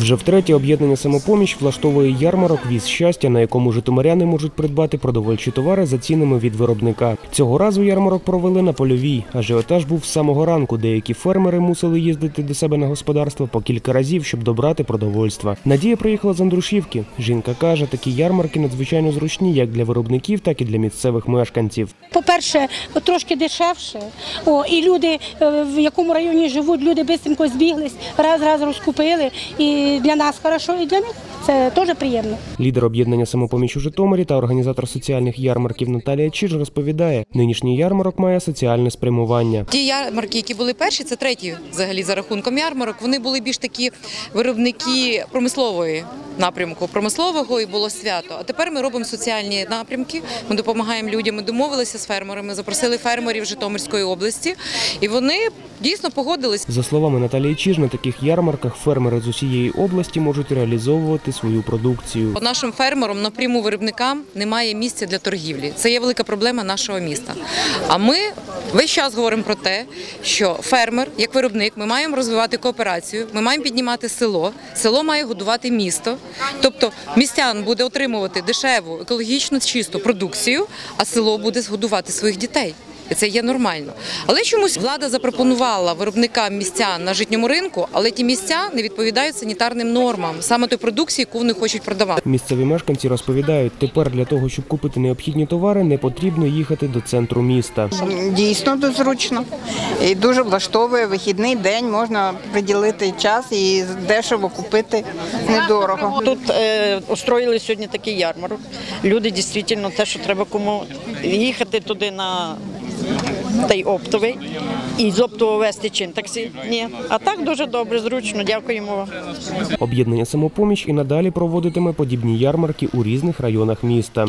Вже втретє об'єднання самопоміч влаштовує ярмарок віз щастя, на якому житомиряни можуть придбати продовольчі товари за цінами від виробника. Цього разу ярмарок провели на польовій. Ажіотаж був з самого ранку. Деякі фермери мусили їздити до себе на господарство по кілька разів, щоб добрати продовольства. Надія приїхала з Андрушівки. Жінка каже, такі ярмарки надзвичайно зручні як для виробників, так і для місцевих мешканців. По-перше, трошки дешевше. О, і люди, е, в якому районі живуть, люди швидко збіглись, раз раз розкупили. І для нас хорошо, і для них це теж приємно. Лідер об'єднання самопоміч у Житомирі та організатор соціальних ярмарків Наталія Чиж розповідає, нинішній ярмарок має соціальне спрямування. Ті ярмарки, які були перші, це треті взагалі за рахунком ярмарок. Вони були більш такі виробники промислової напрямку. Промислового і було свято. А тепер ми робимо соціальні напрямки. Ми допомагаємо людям. Ми домовилися з фермерами, запросили фермерів Житомирської області, і вони дійсно погодились. За словами Наталії Чиж, на таких ярмарках фермери з усієї області можуть реалізовувати свою продукцію. Нашим фермерам, напряму виробникам немає місця для торгівлі. Це є велика проблема нашого міста. А ми весь час говоримо про те, що фермер, як виробник, ми маємо розвивати кооперацію, ми маємо піднімати село. Село має годувати місто. Тобто містян буде отримувати дешеву, екологічно чисту продукцію, а село буде згодувати своїх дітей. І це є нормально. Але чомусь влада запропонувала виробникам місця на житньому ринку, але ті місця не відповідають санітарним нормам, саме той продукції, яку вони хочуть продавати. Місцеві мешканці розповідають, тепер для того, щоб купити необхідні товари, не потрібно їхати до центру міста. Дійсно дуже зручно. І дуже влаштовує вихідний день, можна приділити час і дешево купити недорого. Тут е, устроїли сьогодні такий ярмарок. Люди дійсно те, що треба кому їхати туди на той оптовий і з оптового вести чин таксі. Ні. А так дуже добре, зручно. Дякуємо вам. Об'єднання самопоміч і надалі проводитиме подібні ярмарки у різних районах міста.